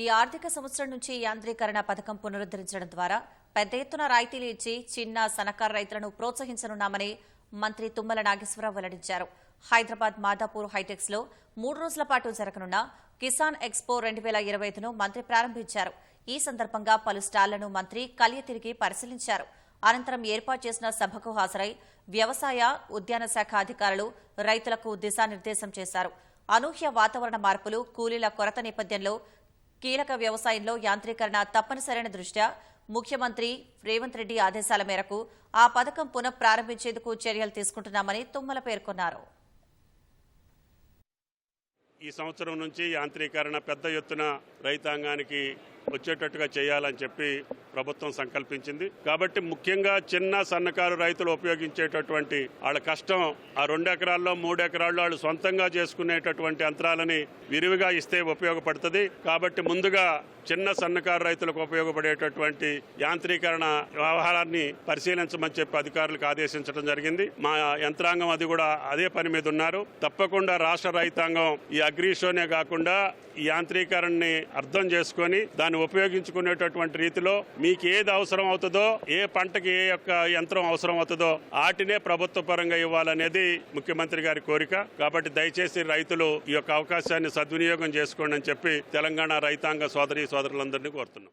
ఈ ఆర్థిక సంవత్సరం నుంచి యాంత్రీకరణ పథకం పునరుద్దరించడం ద్వారా పెద్ద ఎత్తున రాయితీలు ఇచ్చి చిన్న సన్నకారు రైతులను ప్రోత్సహించనున్నామని మంత్రి తుమ్మల నాగేశ్వరరావు వెల్లడించారు. హైదరాబాద్ మాదాపూర్ హైటెక్స్లో మూడు రోజుల పాటు జరగనున్న కిసాన్ ఎక్స్పో రెండు వేల ఇరవై ఐదును మంత్రి ప్రారంభించారు. ఈ సందర్భంగా పలు స్టాళ్ళను మంత్రి కలియ తిరిగి పరిశీలించారు. అనంతరం ఏర్పాటు చేసిన సభకు హాజరై వ్యవసాయ ఉద్యాన శాఖ అధికారులు రైతులకు దిశానిర్దేశం చేశారు. అనూహ్య వాతావరణ మార్పులు కూలీల కొరత నేపథ్యంలో కీలక వ్యవసాయంలో యాంత్రీకరణ తప్పనిసరైన దృష్ట్యా ముఖ్యమంత్రి రేవంత్ రెడ్డి ఆదేశాల మేరకు ఆ పథకం పునః ప్రారంభించేందుకు చర్యలు తీసుకుంటున్నామని తుమ్మల పేర్కొన్నారు. ఈ సంవత్సరం నుంచి యాంత్రీకరణ పెద్ద ఎత్తున రైతాంగానికి వచ్చేటట్టుగా చేయాలని చెప్పి ప్రభుత్వం సంకల్పించింది. కాబట్టి ముఖ్యంగా చిన్న సన్నకారు రైతులు ఉపయోగించేటటువంటి వాళ్ళ కష్టం ఆ రెండు ఎకరాల్లో మూడు ఎకరాల్లో వాళ్ళు సొంతంగా చేసుకునేటటువంటి యంత్రాలని విరివిగా ఇస్తే ఉపయోగపడుతుంది. కాబట్టి ముందుగా చిన్న సన్నకారు రైతులకు ఉపయోగపడేటటువంటి యాంత్రీకరణ వ్యవహారాన్ని పరిశీలించమని చెప్పి అధికారులకు ఆదేశించడం జరిగింది. మా యంత్రాంగం అది కూడా అదే పని మీద ఉన్నారు. తప్పకుండా రాష్ట్ర రైతాంగం ఈ అగ్రిషోనే కాకుండా ఈ యాంత్రీకరణని అర్థం చేసుకొని దాన్ని ఉపయోగించుకునేటటువంటి రీతిలో మీకు ఏది అవసరం అవుతుందో ఏ పంటకి ఏ యొక్క యంత్రం అవసరం అవుతుందో వాటినే ప్రభుత్వ పరంగా ఇవ్వాలనేది ముఖ్యమంత్రి గారి కోరిక. కాబట్టి దయచేసి రైతులు ఈ యొక్క అవకాశాన్ని సద్వినియోగం చేసుకోండి అని చెప్పి తెలంగాణ రైతాంగ సోదరి సోదరులందరినీ కోరుతున్నాం.